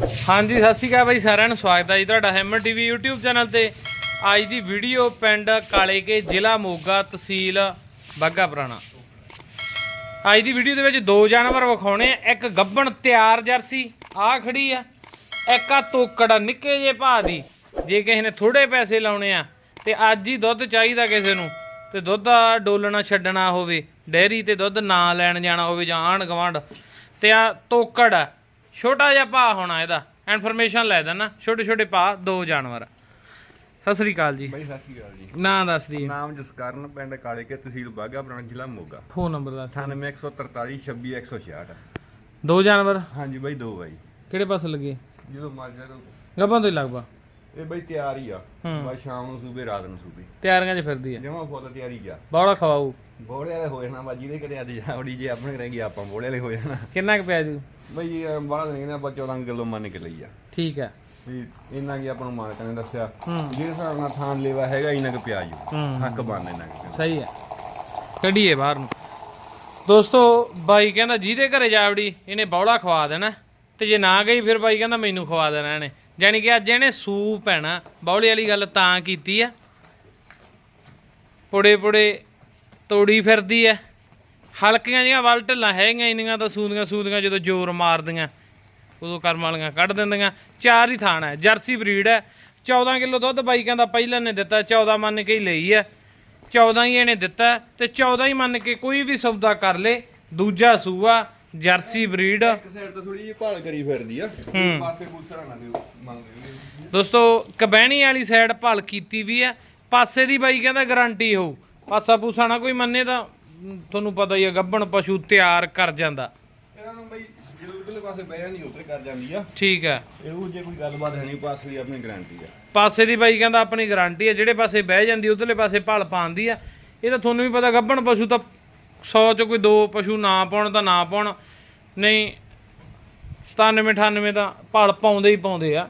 ਹਾਂਜੀ ਸਤਿ ਸ਼੍ਰੀ ਅਕਾਲ ਬਾਈ ਸਾਰਿਆਂ ਨੂੰ ਸਵਾਗਤ ਹੈ ਜੀ ਤੁਹਾਡਾ ਹੈਮਰ ਟੀਵੀ YouTube ਚੈਨਲ ਤੇ। ਅੱਜ ਦੀ ਵੀਡੀਓ ਪਿੰਡ ਕਾਲੇਕੇ ਜ਼ਿਲ੍ਹਾ ਮੋਗਾ ਤਹਿਸੀਲ ਬਾਗਾ ਪੁਰਾਣਾ। ਅੱਜ ਦੀ ਵੀਡੀਓ ਦੇ ਵਿੱਚ ਦੋ ਜਾਨਵਰ ਵਿਖਾਉਣੇ ਆ ਇੱਕ ਗੱਬਣ ਤਿਆਰ ਜਰਸੀ ਆ ਖੜੀ ਆ ਇੱਕ ਆ ਤੋਕੜ ਆ, ਨਿੱਕੇ ਜੇ ਭਾਅ ਦੀ ਜੇ ਕਿਸੇ ਨੇ ਥੋੜੇ ਪੈਸੇ ਲਾਉਣੇ ਆ ਤੇ ਅੱਜ ਹੀ ਦੁੱਧ ਚਾਹੀਦਾ ਕਿਸੇ ਨੂੰ ਤੇ ਦੁੱਧ ਡੋਲਣਾ ਛੱਡਣਾ ਹੋਵੇ ਡੈਰੀ ਤੇ ਦੁੱਧ ਨਾ ਲੈਣ ਜਾਣਾ ਹੋਵੇ ਜਾਂ ਆਣ ਗਵਾਂਡ ਤੇ ਆ ਤੋਕੜ ਆ ਛੋਟਾ ਜਿਹਾ ਭਾਅ ਹੋਣਾ ਇਹਦਾ। ਇਨਫੋਰਮੇਸ਼ਨ ਲੈ ਦੇਣਾ। ਛੋਟੇ ਛੋਟੇ ਭਾਅ ਦੋ ਜਾਨਵਰ। ਸਤਿ ਸ੍ਰੀ ਅਕਾਲ ਜੀ। ਬਾਈ ਸਤਿ ਸ਼੍ਰੀ ਅਕਾਲ ਜੀ। ਨਾਂ ਦੱਸ ਦੀ। ਨਾਮ ਜਸਕਰਨ ਪਿੰਡ ਕਾਲੇ ਕੇ ਤਹਿਸੀਲ ਬਾਗਾ ਪੁਰਾਣਾ ਜ਼ਿਲ੍ਹਾ ਮੋਗਾ। ਫੋਨ ਨੰਬਰ ਦੱਸ 98143 26166 ਦੋ ਜਾਨਵਰ? ਹਾਂਜੀ ਬਾਈ ਦੋ ਬਾਈ। ਕਿਹੜੇ ਪਾਸੇ ਲੱਗੇ? ਜਦੋਂ ਮਰ ਜਾ ਗੱਬਾਂ ਤੋਂ ਹੀ ਲੱਗਵਾ ਇਹ ਬਾਈ ਤਿਆਰ ਆ। ਬਾਈ ਸ਼ਾਮ ਨੂੰ ਸੂਬੇ ਰਾਤ ਨੂੰ ਸੂਬੇ। ਤਿਆਰੀਆਂ 'ਚ ਫਿਰਦੀ ਆ। ਜਮਾ ਫੁੱਲ ਤਿਆਰੀ ਗਿਆ ਬੌੜਾ ਖਵਾਊ। ਬੋੜੇ ਵਾਲੇ ਹੋ ਜਾਣਾ ਬਾਜੀ ਦੇ ਘਰੇ ਅੱਜ ਜਾਵੜੀ ਜੇ ਆਪਣੇ ਰਹਿ ਗਿਆ ਆਪਾਂ ਬੋੜੇ ਵਾਲੇ ਹੋ ਜਾਣਾ। ਕਿੰਨਾ ਕੁ ਪਿਆ ਜੂ? ਬਾਈ ਬਾਹਰ ਦੇ ਕਹਿੰਦੇ ਆਪਾਂ 14 ਕਿਲੋ ਮੰਨ ਕੇ ਲਈ ਆ। ਠੀਕ ਹੈ ਵੀ ਇੰਨਾ ਕੀ ਆਪਾਂ ਨੂੰ ਮਾਲਕਾਂ ਨੇ ਦੱਸਿਆ। ਜਿਹੜੇ ਹਿਸਾਬ ਨਾਲ ਥਾਂ ਲੇਵਾ ਹੈਗਾ ਇੰਨਾ ਕੁ ਪਿਆਜ ਹੂੰ। ਹੱਕ ਬੰਨ ਇੰਨਾ ਕੁ ਸਹੀ ਹੈ ਕੱਢੀਏ ਬਾਹਰ ਨੂੰ। ਦੋਸਤੋ ਬਾਈ ਕਹਿੰਦਾ ਜਿਹਦੇ ਘਰੇ ਜਾਵੜੀ ਇਹਨੇ ਬੌੜਾ ਖਵਾ ਦੇਣਾ। ਤੇ ਜੇ ਨਾ ਗਈ ਫਿਰ ਬਾਈ ਕਹਿੰਦਾ ਮੈਨੂੰ ਖਵਾ ਦੇਣਾ ਇਹਨੇ। ਯਾਨੀ ਕਿ ਅੱਜ ਇਹਨੇ ਸੂ ਪੈਣਾ। ਬੌਲੇ ਵਾਲੀ ਗੱਲ ਤਾਂ ਕੀਤੀ ਆ। ਪੁੜੇ ਪੁੜੇ ਤੋੜੀ ਫਿਰਦੀ ਐ। ਹਲਕੀਆਂ ਜਿਹੀਆਂ ਵੱਲ ਢਿੱਲਾਂ ਹੈਗੀਆਂ ਇੰਨੀਆਂ ਤਾਂ ਸੂਦੀਆਂ ਸੂਦੀਆਂ ਜਦੋਂ ਜ਼ੋਰ ਮਾਰਦੀਆਂ, ਉਦੋਂ ਕਰਮ ਵਾਲੀਆਂ ਕੱਢ ਦਿੰਦੀਆਂ। ਚਾਰ ਹੀ ਥਾਣਾ ਹੈ ਜਰਸੀ ਬਰੀਡ ਹੈ 14 ਕਿਲੋ ਦੁੱਧ ਬਾਈ ਕਹਿੰਦਾ ਪਹਿਲਾਂ ਨੇ ਦਿੱਤਾ 14 ਮੰਨ ਕੇ ਹੀ ਲਈ ਹੈ 14 ਹੀ ਇਹਨੇ ਦਿੱਤਾ ਤੇ 14 ਹੀ ਮੰਨ ਕੇ ਕੋਈ ਵੀ ਸੌਦਾ ਕਰ ਲੇ, ਦੂਜਾ ਸੂਆ। Jersey breed. ਇੱਕ ਸਾਈਡ ਤੇ ਥੋੜੀ ਜਿਹੀ ਭਾਲ ਕਰੀ ਫਿਰਦੀ ਆ। ਪਾਸੇ ਪੁੱਛਣਾ ਨਾ ਦਿਓ ਮੰਗਦੇ ਦੋਸਤੋ ਕਬਹਿਣੀ ਵਾਲੀ ਸਾਈਡ ਭਲ ਕੀਤੀ ਵੀ ਹੈ ਪਾਸੇ ਦੀ ਬਾਈ ਕਹਿੰਦਾ ਗਾਰੰਟੀ ਹੋਊ। ਪਾਸਾ ਪੂਸਾ ਨਾ ਕੋਈ ਮੰਨੇ ਤਾਂ ਤੁਹਾਨੂੰ ਪਤਾ ਹੀ ਹੈ ਗੱਬਣ ਪਸ਼ੂ ਤਿਆਰ ਕਰ ਜਾਂਦਾ। ਇਹਨਾਂ ਨੂੰ ਬਈ ਜਦੋਂ ਉਧਰਲੇ ਪਾਸੇ ਬਹਿ ਨਹੀਂ ਉਧਰ ਕਰ ਜਾਂਦੀ ਆ। ਠੀਕ ਹੈ ਇਹੋ ਜੇ ਕੋਈ ਗੱਲਬਾਤ ਹੈ ਨਹੀਂ ਪਾਸੇ ਦੀ ਆਪਣੀ ਗਾਰੰਟੀ ਆ। ਪਾਸੇ ਦੀ ਬਾਈ ਕਹਿੰਦਾ ਆਪਣੀ ਗਾਰੰਟੀ ਹੈ ਜਿਹੜੇ ਪਾਸੇ ਬਹਿ ਜਾਂਦੀ ਉਧਰਲੇ ਪਾਸੇ ਭਲ ਪਾਉਂਦੀ ਆ। ਇਹ ਤਾਂ ਤੁਹਾਨੂੰ ਵੀ ਪਤਾ ਗੱਬਣ ਪਸ਼ੂ ਤਾਂ 100 ਚ ਕੋਈ ਦੋ ਪਸ਼ੂ ਨਾ ਪਾਉਣ ਤਾਂ ਨਾ ਪਾਉਣ ਨਹੀਂ 97 98 ਤਾਂ ਭਲ ਪਾਉਂਦੇ ਹੀ ਪਾਉਂਦੇ ਆ।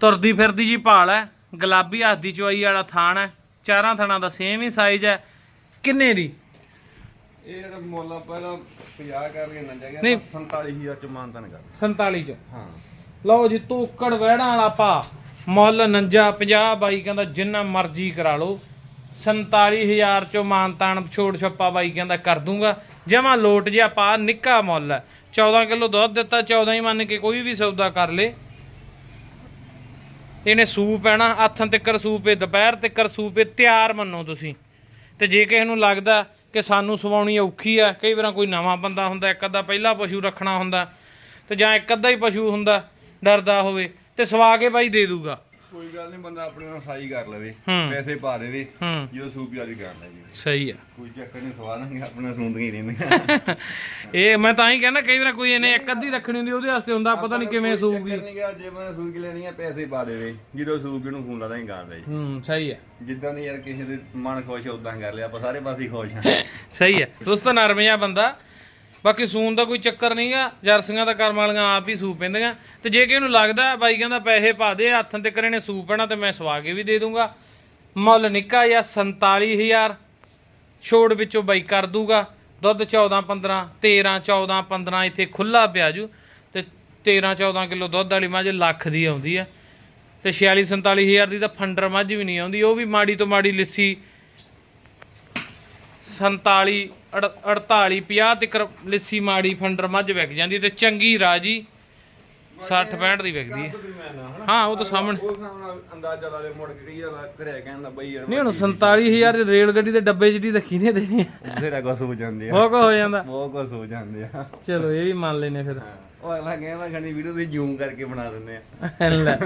ਤੁਰਦੀ ਫਿਰਦੀ ਜੀ ਭਾਲ ਹੈ ਗੁਲਾਬੀ ਹੱਥ ਦੀ ਚੁਆਈ ਵਾਲਾ ਥਾਣ ਹੈ ਚਾਰਾਂ ਥਾਣਾ ਦਾ ਸੇਮ ਹੀ ਸਾਈਜ਼ ਹੈ ਕਿੰਨੇ ਦੀ? ਇਹ ਤਾਂ ਮੁੱਲ ਪਹਿਲਾਂ 50 ਕਰਕੇ ਨਾ ਜਾ ਨਹੀਂ। ਗਿਆ 47000 ਚ ਮਾਨਤਨ ਕਰ 47 ਚ। ਹਾਂ। ਲਓ ਜੀ ਤੋਕੜ ਵਹਿੜਾਂ ਵਾਲਾ ਭਾ ਮੁੱਲ 49 50 ਬਾਈ ਕਹਿੰਦਾ ਜਿੰਨਾ ਮਰਜ਼ੀ ਕਰਾ ਲਓ। 47000 ਚੋਂ ਮਾਨਤਾਨ ਛੋੜ ਛੱਪਾ ਬਾਈ ਕਹਿੰਦਾ ਕਰ ਦੂੰਗਾ। ਜਮਾ ਲੋਟ ਜਿਹਾ ਪਾ, ਨਿੱਕਾ ਮੁੱਲ ਹੈ। 14 ਕਿਲੋ ਦੁੱਧ ਦਿੱਤਾ 14 ਹੀ ਮੰਨ ਕੇ ਕੋਈ ਵੀ ਸੌਦਾ ਕਰ ਲੇ। ਇਹਨੇ ਸੂਪ ਹੈ ਨਾ ਹੱਥਾਂ ਤਿੱਕਰ ਸੂਪ ਹੈ, ਦੁਪਹਿਰ ਤਿੱਕਰ ਸੂਪ ਹੈ, ਤਿਆਰ ਮੰਨੋ ਤੁਸੀਂ। ਤੇ ਜੇ ਕਿਸੇ ਨੂੰ ਲੱਗਦਾ ਕਿ ਸਾਨੂੰ ਸਵਾਉਣੀ ਔਖੀ ਆ, ਕਈ ਵਾਰਾਂ ਕੋਈ ਨਵਾਂ ਬੰਦਾ ਹੁੰਦਾ, ਇੱਕ ਅੱਧਾ ਪਹਿਲਾ ਪਸ਼ੂ ਰੱਖਣਾ ਹੁੰਦਾ, ਤੇ ਜਾਂ ਇੱਕ ਅੱਧਾ ਹੀ ਪਸ਼ੂ ਹੁੰਦਾ, ਡਰਦਾ ਹੋਵੇ, ਤੇ ਸਵਾ ਕੇ ਬਾਈ ਦੇ ਦੂਗਾ। ਕੋਈ ਗੱਲ ਨਹੀਂ ਬੰਦਾ ਆਪਣੇ ਨਾਲ ਸਾਈ ਕਰ ਲਵੇ। ਪੈਸੇ ਪਾ ਦੇਵੇ ਹੂੰ। ਜਦੋਂ ਸੂਪੀ ਵਾਲੀ ਹੈ ਜੀ। ਸਹੀ ਆ। ਕੋਈ ਚੱਕਰ ਨਹੀਂ ਸਵਾ ਦਾਂਗੇ ਆਪਣੇ ਸੁਣਦੀਆਂ ਹੀ ਰਹਿੰਦੀਆਂ। ਇਹ ਮੈਂ ਤਾਂ ਹੀ ਕਹਿੰਦਾ ਕਈ ਵਾਰ ਕੋਈ ਇਹਨੇ ਇੱਕ ਅੱਧੀ ਰੱਖਣੀ ਹੁੰਦੀ ਉਹਦੇ ਵਾਸਤੇ ਹੁੰਦਾ ਪਤਾ ਨਹੀਂ ਕਿਵੇਂ ਸੂਗੀ ਚੱਕਰ ਨਹੀਂ ਗਿਆ ਜੇ ਮੈਂ ਸੂਈ ਲੈਣੀ ਆ ਪੈਸੇ ਪਾ ਦੇਵੇ ਜਦੋਂ ਸੂਪੀ ਨੂੰ ਫੋਨ ਲਾਦਾ ਹੀ ਗਾਂਦਾ ਜੀ ਹੂੰ ਸਹੀ ਆ। ਜਿੱਦਾਂ ਦੀ ਯਾਰ ਕਿਸੇ ਦੇ ਮਨ ਖੁਸ਼ ਉਦਾਂ ਕਰ ਲਿਆ ਆਪਾਂ ਸਾਰੇ ਪਾਸੇ ਖੁਸ਼ ਹਾਂ ਸਹੀ ਹੈ ਦੋਸਤੋ ਨਰਮ ਜਿਹਾ ਬੰਦਾ। ਬਾਕੀ ਸੂਨ ਦਾ ਕੋਈ ਚੱਕਰ ਨਹੀਂਗਾ ਜਰਸੀਆਂ ਦਾ ਕਰਮ ਵਾਲੀਆਂ ਆਪ ਹੀ ਸੂ ਪੈਂਦੀਆਂ। ਤੇ ਜੇ ਕਿ ਇਹਨੂੰ ਲੱਗਦਾ ਬਾਈ ਕਹਿੰਦਾ ਪੈਸੇ ਪਾ ਦੇ, ਹੱਥਾਂ ਤੇ ਕਰੇ ਨੇ ਸੂਪ ਪੈਣਾ ਤੇ ਮੈਂ ਸਵਾ ਕੇ ਵੀ ਦੇ ਦੂੰਗਾ। ਮੁੱਲ ਨਿੱਕਾ ਜਾਂ 47000 ਛੋੜ ਵਿੱਚੋਂ ਬਾਈ ਕਰ ਦੂਗਾ। ਦੁੱਧ 14 15 13 14 15 ਇੱਥੇ ਖੁੱਲਾ ਪਿਆ ਜੂ। ਤੇ 13 14 ਕਿਲੋ ਦੁੱਧ ਵਾਲੀ ਮੱਝ ਲੱਖ ਦੀ ਆਉਂਦੀ ਆ। ਤੇ 46 47000 ਦੀ ਤਾਂ ਫੰਡਰ ਮੱਝ ਵੀ ਨਹੀਂ ਆਉਂਦੀ, ਉਹ ਵੀ ਮਾੜੀ ਤੋਂ ਮਾੜੀ ਲਿੱਸੀ। 47 48 50 ਤੱਕ ਲਿੱਸੀ ਮਾੜੀ ਫੰਡਰ ਮੱਝ ਵਿਕ ਜਾਂਦੀ ਤੇ ਚੰਗੀ ਰਾਜੀ 60 65 ਦੀ ਵਿਕਦੀ ਹੈ ਹਾਂ ਉਹ ਤਾਂ ਸਾਹਮਣੇ। ਉਹ ਅੰਦਾਜ਼ਾ ਲਾ ਲੈ ਮੁੜ ਕੇ ਕਈ ਵਾਰ ਘਰੇ ਕਹਿੰਦਾ ਬਈ ਯਾਰ ਨਹੀਂ ਹੁਣ 47000 ਦੀ ਰੇਲ ਗੱਡੀ ਦੇ ਡੱਬੇ ਜਿਹੜੀ ਤਾਂ ਕਿਹਨੇ ਦੇਣੀ ਬਥੇਰਾ ਕੁਛ ਹੋ ਜਾਂਦੇ ਆ। ਉਹ ਕੋ ਹੋ ਜਾਂਦਾ। ਬਹੁਤ ਕੁਛ ਹੋ ਜਾਂਦੇ ਆ। ਚਲੋ ਇਹ ਵੀ ਮੰਨ ਲੈਨੇ ਫਿਰ। ਉਹ ਅਗਲਾ ਕਹਿੰਦਾ ਖਣੀ ਵੀਡੀਓ ਤੁਸੀਂ ਜ਼ੂਮ ਕਰਕੇ ਬਣਾ ਦਿੰਦੇ ਆ। ਲੈ।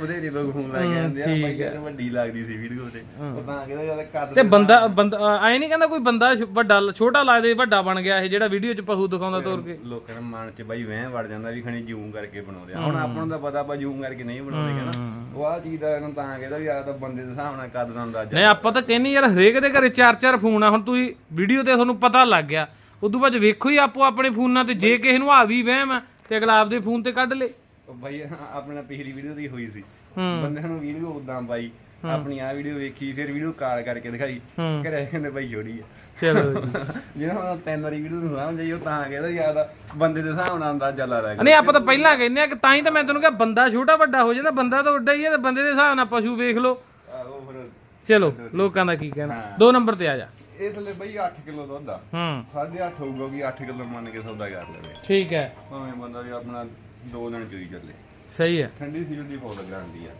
ਬਥੇਰੇ ਲੋਕ ਫੋਨ ਲਾ ਕੇ ਆਉਂਦੇ ਆ ਬਈ ਯਾਰ ਵੱਡੀ ਲੱਗਦੀ ਸੀ ਵੀਡੀਓ ਤੇ। ਉਹ ਤਾਂ ਕਹਿੰਦਾ ਜਦ ਕੱਦ ਤੇ ਬੰਦਾ ਬੰਦਾ ਐ ਨਹੀਂ ਕਹਿੰਦਾ ਕੋਈ ਬੰਦਾ ਵੱਡਾ ਛੋਟਾ ਲਾ ਦੇ ਵੱਡਾ ਬਣ ਗਿਆ ਇਹ ਜਿਹੜਾ ਵੀਡੀਓ 'ਚ ਪਹੂ ਦਿਖਾਉਂਦਾ ਤੋਰ ਕੇ। ਲੋਕਾਂ ਦੇ ਮਨ 'ਚ ਬਈ ਵਹਿ ਵੜ ਜਾਂਦਾ ਵੀ ਖਣੀ ਜ਼ੂਮ ਕਰਕੇ ਬਣਾਉਂਦੇ ਆ। ਹੁਣ ਆਪਾਂ ਨੂੰ ਤਾਂ ਪਤਾ ਆਪਾਂ ਜ਼ੂਮ ਕਰਕੇ ਨਹੀਂ ਬਣਾਉਂਦੇ ਕਹਿੰਦਾ। ਉਹ ਆ ਚੀਜ਼ ਦਾ ਇਹਨੂੰ ਤਾਂ ਕਹਿੰਦਾ ਵੀ ਆ ਤਾਂ ਬੰਦੇ ਦੇ ਹਿਸਾਬ ਨਾਲ ਕੱਦ ਦਾ ਅੰਦਾਜ਼ਾ ਨਹੀਂ ਆਪਾਂ ਤਾਂ ਕਹਿੰਨੀ ਯਾਰ ਹਰੇਕ ਦੇ ਘਰੇ ਚਾਰ ਚਾਰ ਫੋਨ ਆ। ਹੁਣ ਤੁਸੀਂ ਵੀਡੀਓ ਤੇ ਤੁਹਾਨੂੰ ਪਤਾ ਲੱਗ ਗਿਆ। ਉਦੋਂ ਬਾਅਦ ਵੇਖੋ ਹੀ ਆਪੋ ਆਪਣੇ ਫੋਨਾਂ ਤੇ ਜੇ ਕਿਸੇ ਨੂੰ ਆ ਵੀ ਵਹਿਮ ਆ ਤੇ ਅਗਲਾ ਆਪਦੇ ਫੋਨ ਤੇ ਕੱਢ ਲੇ। ਉਹ ਬਈ ਆਪਣੇ ਪਿਛਲੀ ਵੀਡੀਓ ਦੀ ਹੋਈ ਸੀ। ਹੂੰ। ਬੰਦੇ ਨੂੰ ਵੀਡੀਓ ਉਦਾਂ ਪਾਈ ਆਪਣੀ ਆ ਵੀਡੀਓ ਵੇਖੀ ਫਿਰ ਵੀਡੀਓ ਕਾਲ ਕਰਕੇ ਦਿਖਾਈ। ਘਰੇ ਕਹਿੰਦੇ ਬਾਈ ਛੋੜੀ ਆ। ਚਲੋ ਜੀ। ਜਿਹਨਾਂ ਹੁਣ ਤਿੰਨ ਵਾਰੀ ਵੀਡੀਓ ਨੂੰ ਸਮਝ ਜਾਈਓ ਤਾਂ ਕਹਿੰਦਾ ਆ ਬੰਦੇ ਦੇ ਹਿਸਾਬ ਨਾਲ ਅੰਦਾਜ਼ਾ ਲਾ ਲਿਆ ਨਹੀਂ ਆਪਾਂ ਤਾਂ ਪਹਿਲਾਂ ਕਹਿੰਦੇ ਆ ਕਿ ਤਾਂ ਹੀ ਤਾਂ ਮੈਂ ਤੈਨੂੰ ਕਿਹਾ ਬੰਦਾ ਛੋਟਾ ਵੱਡਾ ਹੋ ਜਾਂਦਾ ਬੰਦਾ ਤਾਂ ਉੱਡਾ ਹੀ ਹੈ ਤੇ ਬੰਦੇ ਦੇ ਹਿਸਾਬ ਨਾਲ ਪਸ਼ੂ ਵੇਖ ਲਓ। ਆਹੋ ਫਿਰ ਚਲੋ ਲੋਕਾਂ ਦਾ ਕੀ ਕਹਿਣਾ। ਦੋ ਨੰਬਰ ਤੇ ਆ ਜਾ। ਇਸ ਲਈ ਬਈ 8 ਕਿਲੋ ਦੁੱਧ ਆ। ਹੂੰ। 8.5 ਹੋਊਗਾ ਕਿ 8 ਕਿਲੋ ਮੰਨ ਕੇ ਸੌਦਾ ਕਰ ਲਵੇ। ਠੀਕ ਹੈ। ਭਾਵੇਂ ਬੰਦਾ ਵੀ ਆਪਣਾ ਦੋ ਦਿਨ ਚੋਈ ਚੱਲੇ। ਸਹੀ ਹੈ। ਠੰਡੀ ਸੀਲ ਦੀ ਫੁੱਲ ਗਾਰੰਟੀ ਆ।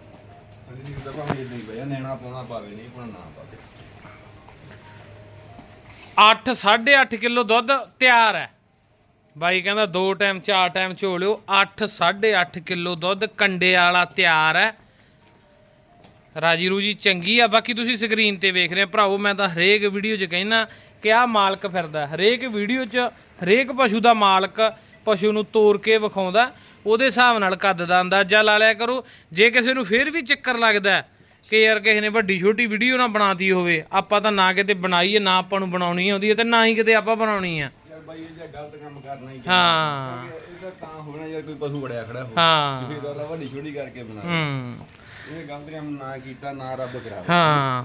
ਠੰਡੀ ਸੀਲ ਦਾ ਭਾਵੇਂ ਇਦਾਂ ਹੀ ਪਿਆ ਨੈਣਾ ਪਾਉਣਾ ਪਾਵੇ ਨਹੀਂ ਪਾਉਣਾ ਨਾ ਪਾਵੇ। 8 8.5 ਕਿਲੋ ਦੁੱਧ ਤਿਆਰ ਹੈ। ਬਾਈ ਕਹਿੰਦਾ ਦੋ ਟਾਈਮ ਚਾਰ ਟਾਈਮ ਝੋ ਲਿਓ 8 8.5 ਕਿਲੋ ਦੁੱਧ ਕੰਡੇ ਵਾਲਾ ਤਿਆਰ ਹੈ। ਰਾਜੀ ਰੂਜੀ ਚੰਗੀ ਆ, ਬਾਕੀ ਤੁਸੀਂ ਸਕਰੀਨ ਤੇ ਵੇਖ ਰਹੇ ਹੋ। ਭਰਾਵੋ, ਮੈਂ ਤਾਂ ਹਰੇਕ ਵੀਡੀਓ 'ਚ ਕਹਿਣਾ ਕਿ ਆਹ ਮਾਲਕ ਫਿਰਦਾ। ਹਰੇਕ ਵੀਡੀਓ 'ਚ ਹਰੇਕ ਪਸ਼ੂ ਦਾ ਮਾਲਕ ਪਸ਼ੂ ਨੂੰ ਤੋੜ ਕੇ ਵਿਖਾਉਂਦਾ, ਉਹਦੇ ਹਿਸਾਬ ਨਾਲ ਕੱਦ ਦਾ ਅੰਦਾਜ਼ਾ ਲਾ ਲਿਆ ਕਰੋ। ਜੇ ਕਿਸੇ ਨੂੰ ਫੇਰ ਵੀ ਚੱਕਰ ਲੱਗਦਾ ਕਿ ਯਾਰ ਕਿਸੇ ਨੇ ਵੱਡੀ ਛੋਟੀ ਵੀਡੀਓ ਨਾ ਬਣਾਤੀ ਹੋਵੇ, ਆਪਾਂ ਤਾਂ ਨਾ ਕਿਤੇ ਬਣਾਈਏ ਨਾ ਆਪਾਂ ਨੂੰ ਬਣਾਉਣੀ ਆਉਂਦੀ ਹੈ ਤੇ ਨਾ ਹੀ ਕਿਤੇ ਆਪਾਂ ਬਣਾਉਣੀ ਆ ਬਾਈ ਇਹ ਜੇ ਗਲਤ ਕੰਮ ਕਰਨਾ ਹੀ ਹਾਂ। ਇਹ ਤਾਂ ਤਾਂ ਹੋਣਾ ਯਾਰ ਕੋਈ ਪਸ਼ੂ ਬੜਿਆ ਖੜਾ ਹੋ। ਹਾਂ ਫਿਰ ਉਹਦਾ ਵੱਡੀ ਛੋਟੀ ਕਰਕੇ ਬਣਾ ਹੂੰ। ਇਹ ਗਲਤ ਕੰਮ ਨਾ ਕੀਤਾ ਨਾ ਰੱਬ ਕਰਾਵੇ। ਹਾਂ।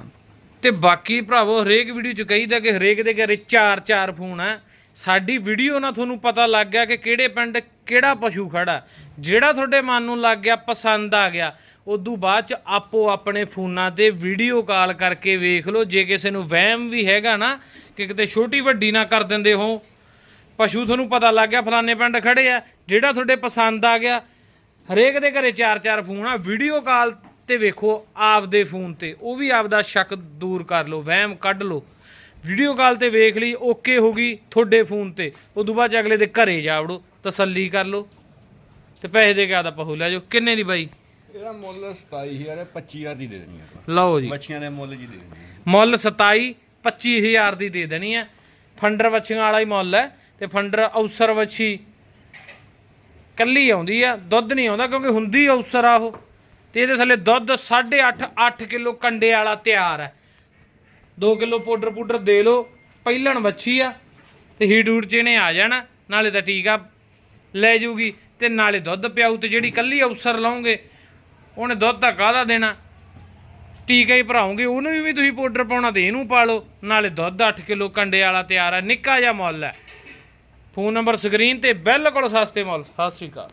ਤੇ ਬਾਕੀ ਭਰਾਵੋ ਹਰੇਕ ਵੀਡੀਓ ਚ ਕਹੀਦਾ ਕਿ ਹਰੇਕ ਦੇ ਘਰੇ ਚਾਰ ਚਾਰ ਫੋਨ ਆ। ਸਾਡੀ ਵੀਡੀਓ ਨਾਲ ਤੁਹਾਨੂੰ ਪਤਾ ਲੱਗ ਗਿਆ ਕਿ ਕਿਹੜੇ ਪਿੰਡ ਕਿਹੜਾ ਪਸ਼ੂ ਖੜਾ। ਜਿਹੜਾ ਤੁਹਾਡੇ ਮਨ ਨੂੰ ਲੱਗ ਗਿਆ ਪਸੰਦ ਆ ਗਿਆ ਉਦੋਂ ਬਾਅਦ ਚ ਆਪੋ ਆਪਣੇ ਫੋਨਾਂ ਤੇ ਵੀਡੀਓ ਕਾਲ ਕਰਕੇ ਵੇਖ ਲਓ। ਜੇ ਕਿਸੇ ਨੂੰ ਵਹਿਮ ਵੀ ਹੈਗਾ ਨਾ ਕਿ ਕਿਤੇ ਛੋਟੀ ਵੱਡੀ ਨਾ ਕਰ ਦਿੰਦੇ ਹੋ ਪਸ਼ੂ ਤੁਹਾਨੂੰ ਪਤਾ ਲੱਗ ਗਿਆ ਫਲਾਣੇ ਪਿੰਡ ਖੜੇ ਆ ਜਿਹੜਾ ਤੁਹਾਡੇ ਪਸੰਦ ਆ ਗਿਆ। ਹਰੇਕ ਦੇ ਘਰੇ ਚਾਰ ਚਾਰ ਫੋਨ ਆ ਵੀਡੀਓ ਕਾਲ ਤੇ ਵੇਖੋ ਆਪਦੇ ਫੋਨ ਤੇ। ਉਹ ਵੀ ਆਪਦਾ ਸ਼ੱਕ ਦੂਰ ਕਰ ਲਓ ਵਹਿਮ ਕੱਢ ਲਓ। ਵੀਡੀਓ ਕਾਲ ਤੇ ਵੇਖ ਲਈ ਓਕੇ ਹੋ ਗਈ ਤੁਹਾਡੇ ਫੋਨ ਤੇ। ਉਦੋਂ ਬਾਅਦ 'ਚ ਅਗਲੇ ਦੇ ਘਰੇ ਜਾ ਵੜੋ ਤਸੱਲੀ ਕਰ ਲਓ। ਤੇ ਪੈਸੇ ਦੇ ਕੇ ਆਦਾ ਪਹੂ ਲੈ ਜਾਓ। ਕਿੰਨੇ ਦੀ ਬਾਈ? ਇਹਦਾ ਮੁੱਲ 27000 ਹੈ 25000 ਦੀ ਦੇ ਦੇਣੀ ਆਪਾਂ। ਲਓ ਜੀ। ਮੱਛੀਆਂ ਦੇ ਮੁੱਲ ਜੀ ਦੇ ਦੇਣੀ। ਮੁੱਲ 27 25000 ਦੀ ਦੇ ਦੇਣੀ ਹੈ ਫੰਡਰ ਵੱਛੀਆਂ ਵਾਲਾ ਹੀ ਮੁੱਲ ਹੈ। ਤੇ ਫੰਡਰ ਔਸਰ ਵੱਛੀ ਕੱਲੀ ਆਉਂਦੀ ਆ, ਦੁੱਧ ਨਹੀਂ ਆਉਂਦਾ ਕਿਉਂਕਿ ਹੁੰਦੀ ਔਸਰ ਆ ਉਹ। ਤੇ ਇਹਦੇ ਥੱਲੇ ਦੁੱਧ 8.5 8 ਕਿਲੋ ਕੰਡੇ ਵਾਲਾ ਤਿਆਰ ਹੈ 2 ਕਿਲੋ ਪਾਊਡਰ ਪਾਊਡਰ ਦੇ ਲਓ, ਪਹਿਲਣ ਵੱਛੀ ਆ, ਤੇ ਹੀਟ ਹੂਟ ਚ ਇਹਨੇ ਆ ਜਾਣਾ, ਨਾਲੇ ਤਾਂ ਟੀਕਾ ਲੈ ਜੂਗੀ, ਤੇ ਨਾਲੇ ਦੁੱਧ ਪਿਆਊ, ਤੇ ਜਿਹੜੀ ਕੱਲੀ ਔਸਰ ਲਾਉਂਗੇ, ਉਹਨੇ ਦੁੱਧ ਤਾਂ ਕਾਹਦਾ ਦੇਣਾ? ਟੀਕਾ ਹੀ ਭਰਾਉਂਗੇ, ਉਹਨੂੰ ਵੀ ਤੁਸੀਂ ਪਾਊਡਰ ਪਾਉਣਾ ਤੇ ਇਹਨੂੰ ਪਾ ਲਓ, ਨਾਲੇ ਦੁੱਧ 8 ਕਿਲੋ ਕੰਡੇ ਵਾਲਾ ਤਿਆਰ ਹੈ ਨਿੱਕਾ ਜਿਹਾ ਮੁੱਲ ਹੈ ਫੋਨ ਨੰਬਰ ਸਕਰੀਨ ਤੇ ਬਿਲਕੁਲ ਸਸਤੇ ਮੁੱਲ। ਸਤਿ ਸ਼੍ਰੀ ਅਕਾਲ।